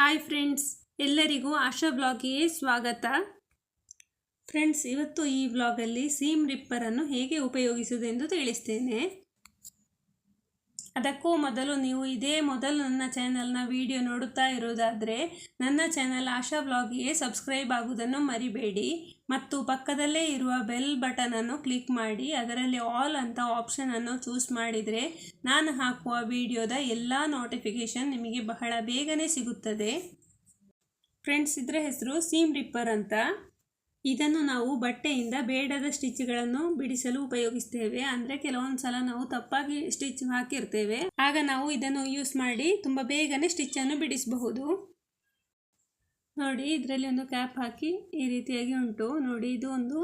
Hi friends ಎಲ್ಲರಿಗೂ ಆಶಾ ಬ್ಲಾಗಿಗೆ ಸ್ವಾಗತ. Friends ಇವತ್ತು ಈ ಬ್ಲಾಗಲ್ಲಿ ಸೀಮ್ ರಿಪ್ಪರನ್ನು ಹೇಗೆ ಉಪಯೋಗಿಸುವುದೆಂದು ತಿಳಿಸ್ತೇನೆ. ಅದಕ್ಕೂ ಮೊದಲು ನೀವು ಇದೇ ಮೊದಲು ನನ್ನ ಚಾನೆಲ್ನ ವಿಡಿಯೋ ನೋಡುತ್ತಾ ಇರೋದಾದರೆ, ನನ್ನ ಚಾನಲ್ ಆಶಾ ಬ್ಲಾಗಿಗೆ ಸಬ್ಸ್ಕ್ರೈಬ್ ಆಗುವುದನ್ನು ಮರಿಬೇಡಿ ಮತ್ತು ಪಕ್ಕದಲ್ಲೇ ಇರುವ ಬೆಲ್ ಬಟನನ್ನು ಕ್ಲಿಕ್ ಮಾಡಿ, ಅದರಲ್ಲಿ ಆಲ್ ಅಂತ ಆಪ್ಷನನ್ನು ಚೂಸ್ ಮಾಡಿದರೆ ನಾನು ಹಾಕುವ ವಿಡಿಯೋದ ಎಲ್ಲ ನೋಟಿಫಿಕೇಷನ್ ನಿಮಗೆ ಬಹಳ ಬೇಗನೆ ಸಿಗುತ್ತದೆ. ಫ್ರೆಂಡ್ಸ್, ಇದರ ಹೆಸರು ಸೀಮ್ ರಿಪ್ಪರ್ ಅಂತ. ಇದನ್ನು ನಾವು ಬಟ್ಟೆಯಿಂದ ಬೇಡದ ಸ್ಟಿಚ್ಗಳನ್ನು ಬಿಡಿಸಲು ಉಪಯೋಗಿಸ್ತೇವೆ. ಅಂದರೆ ಕೆಲವೊಂದು ಸಲ ನಾವು ತಪ್ಪಾಗಿ ಸ್ಟಿಚ್ ಹಾಕಿರ್ತೇವೆ. ಆಗ ನಾವು ಇದನ್ನು ಯೂಸ್ ಮಾಡಿ ತುಂಬ ಬೇಗನೆ ಸ್ಟಿಚ್ಚನ್ನು ಬಿಡಿಸಬಹುದು. ನೋಡಿ, ಇದರಲ್ಲಿ ಒಂದು ಕ್ಯಾಪ್ ಹಾಕಿ ಈ ರೀತಿಯಾಗಿ ಉಂಟು. ನೋಡಿ, ಇದು ಒಂದು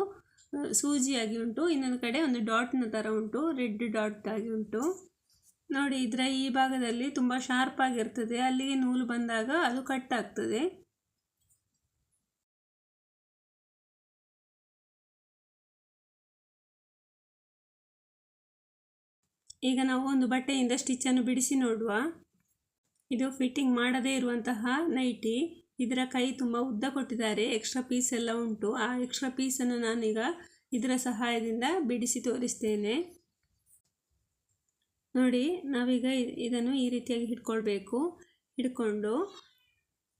ಸೂಜಿಯಾಗಿ ಉಂಟು. ಇನ್ನೊಂದು ಕಡೆ ಒಂದು ಡಾಟ್ನ ಥರ ಉಂಟು. ರೆಡ್ ಡಾಟ್ ಆಗಿ ಉಂಟು. ನೋಡಿ, ಇದರ ಈ ಭಾಗದಲ್ಲಿ ತುಂಬ ಶಾರ್ಪ್ ಆಗಿರ್ತದೆ. ಅಲ್ಲಿಗೆ ನೂಲು ಬಂದಾಗ ಅದು ಕಟ್ ಆಗ್ತದೆ. ಈಗ ನಾವು ಒಂದು ಬಟ್ಟೆಯಿಂದ ಸ್ಟಿಚ್ಚನ್ನು ಬಿಡಿಸಿ ನೋಡುವ. ಇದು ಫಿಟ್ಟಿಂಗ್ ಮಾಡದೇ ಇರುವಂತಹ ನೈಟಿ. ಇದರ ಕೈ ತುಂಬ ಉದ್ದ ಕೊಟ್ಟಿದ್ದಾರೆ. ಎಕ್ಸ್ಟ್ರಾ ಪೀಸ್ ಎಲ್ಲ ಉಂಟು. ಆ ಎಕ್ಸ್ಟ್ರಾ ಪೀಸನ್ನು ನಾನೀಗ ಇದರ ಸಹಾಯದಿಂದ ಬಿಡಿಸಿ ತೋರಿಸ್ತೇನೆ. ನೋಡಿ, ನಾವೀಗ ಇದನ್ನು ಈ ರೀತಿಯಾಗಿ ಹಿಡ್ಕೊಳ್ಬೇಕು. ಹಿಡ್ಕೊಂಡು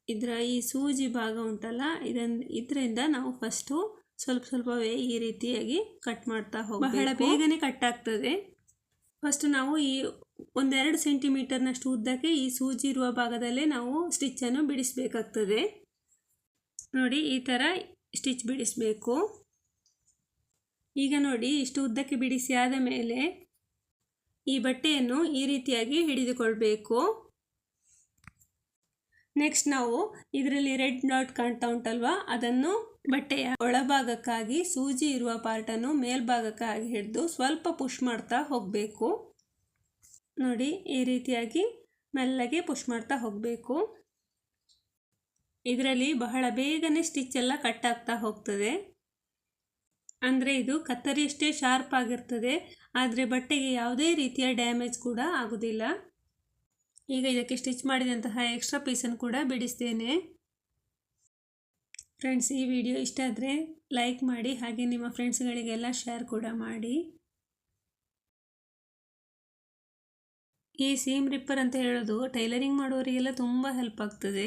ಇದರ ಈ ಸೂಜಿ ಭಾಗ ಉಂಟಲ್ಲ, ಇದನ್, ಇದರಿಂದ ನಾವು ಫಸ್ಟು ಸ್ವಲ್ಪ ಸ್ವಲ್ಪವೇ ಈ ರೀತಿಯಾಗಿ ಕಟ್ ಮಾಡ್ತಾ ಹೋಗಿ ಬಹಳ ಬೇಗನೆ ಕಟ್ ಆಗ್ತದೆ. ಫಸ್ಟ್ ನಾವು ಈ ಒಂದೆರಡು ಸೆಂಟಿಮೀಟರ್ನಷ್ಟು ಉದ್ದಕ್ಕೆ ಈ ಸೂಜಿ ಇರುವ ಭಾಗದಲ್ಲೇ ನಾವು ಸ್ಟಿಚ್ಚನ್ನು ಬಿಡಿಸಬೇಕಾಗ್ತದೆ. ನೋಡಿ, ಈ ಥರ ಸ್ಟಿಚ್ ಬಿಡಿಸಬೇಕು. ಈಗ ನೋಡಿ, ಇಷ್ಟು ಉದ್ದಕ್ಕೆ ಬಿಡಿಸಿ ಆದ ಮೇಲೆ ಈ ಬಟ್ಟೆಯನ್ನು ಈ ರೀತಿಯಾಗಿ ಹಿಡಿದುಕೊಳ್ಬೇಕು. ನೆಕ್ಸ್ಟ್ ನಾವು ಇದರಲ್ಲಿ ರೆಡ್ ಡಾಟ್ ಕಾಣ್ತಾ ಉಂಟಲ್ವಾ? ಅದನ್ನು ಬಟ್ಟೆಯ ಒಳಭಾಗಕ್ಕಾಗಿ, ಸೂಜಿ ಇರುವ ಪಾರ್ಟನ್ನು ಮೇಲ್ಭಾಗಕ್ಕಾಗಿ ಹಿಡಿದು ಸ್ವಲ್ಪ ಪುಷ್ ಮಾಡ್ತಾ ಹೋಗಬೇಕು. ನೋಡಿ, ಈ ರೀತಿಯಾಗಿ ಮೆಲ್ಲಗೆ ಪುಷ್ ಮಾಡ್ತಾ ಹೋಗಬೇಕು. ಇದರಲ್ಲಿ ಬಹಳ ಬೇಗನೆ ಸ್ಟಿಚ್ ಎಲ್ಲ ಕಟ್ ಆಗ್ತಾ ಹೋಗ್ತದೆ. ಅಂದರೆ ಇದು ಕತ್ತರಿಯಷ್ಟೇ ಶಾರ್ಪ್ ಆಗಿರ್ತದೆ. ಆದರೆ ಬಟ್ಟೆಗೆ ಯಾವುದೇ ರೀತಿಯ ಡ್ಯಾಮೇಜ್ ಕೂಡ ಆಗೋದಿಲ್ಲ. ಈಗ ಇದಕ್ಕೆ ಸ್ಟಿಚ್ ಮಾಡಿದಂತಹ ಎಕ್ಸ್ಟ್ರಾ ಪೀಸನ್ನು ಕೂಡ ಬಿಡಿಸ್ತೇನೆ. ಫ್ರೆಂಡ್ಸ್, ಈ ವಿಡಿಯೋ ಇಷ್ಟ ಆದರೆ ಲೈಕ್ ಮಾಡಿ, ಹಾಗೆ ನಿಮ್ಮ ಫ್ರೆಂಡ್ಸ್ಗಳಿಗೆಲ್ಲ ಶೇರ್ ಕೂಡ ಮಾಡಿ. ಈ ಸೀಮ್ ರಿಪ್ಪರ್ ಅಂತ ಹೇಳೋದು ಟೈಲರಿಂಗ್ ಮಾಡೋರಿಗೆಲ್ಲ ತುಂಬ ಹೆಲ್ಪ್ ಆಗ್ತದೆ.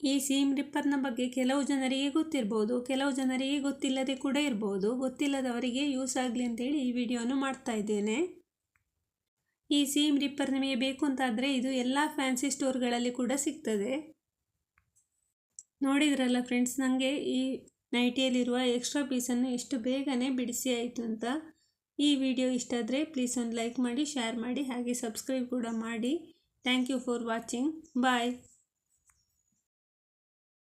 ಈ ಸೀಮ್ ರಿಪ್ಪರ್ನ ಬಗ್ಗೆ ಕೆಲವು ಜನರಿಗೆ ಗೊತ್ತಿರ್ಬೋದು, ಕೆಲವು ಜನರಿಗೆ ಗೊತ್ತಿಲ್ಲದೆ ಕೂಡ ಇರ್ಬೋದು. ಗೊತ್ತಿಲ್ಲದವರಿಗೆ ಯೂಸ್ ಆಗಲಿ ಅಂತೇಳಿ ಈ ವಿಡಿಯೋನು ಮಾಡ್ತಾ ಇದ್ದೇನೆ. ಈ ಸೀಮ್ ರಿಪ್ಪರ್ ನಿಮಗೆ ಬೇಕು ಅಂತಾದರೆ ಇದು ಎಲ್ಲ ಫ್ಯಾನ್ಸಿ ಸ್ಟೋರ್ಗಳಲ್ಲಿ ಕೂಡ ಸಿಗ್ತದೆ. ನೋಡಿದ್ರಲ್ಲ ಫ್ರೆಂಡ್ಸ್ ನನಗೆ ಈ ನೈಟಿಯಲ್ಲಿರುವ ಎಕ್ಸ್ಟ್ರಾ ಪೀಸನ್ನು ಎಷ್ಟು ಬೇಗನೆ ಬಿಡಿಸಿ ಆಯಿತು ಅಂತ. ಈ ವಿಡಿಯೋ ಇಷ್ಟ ಆದರೆ ಪ್ಲೀಸ್ ಒಂದು ಲೈಕ್ ಮಾಡಿ, ಶೇರ್ ಮಾಡಿ, ಹಾಗೆ ಸಬ್ಸ್ಕ್ರೈಬ್ ಕೂಡ ಮಾಡಿ. Thank you for watching. Bye.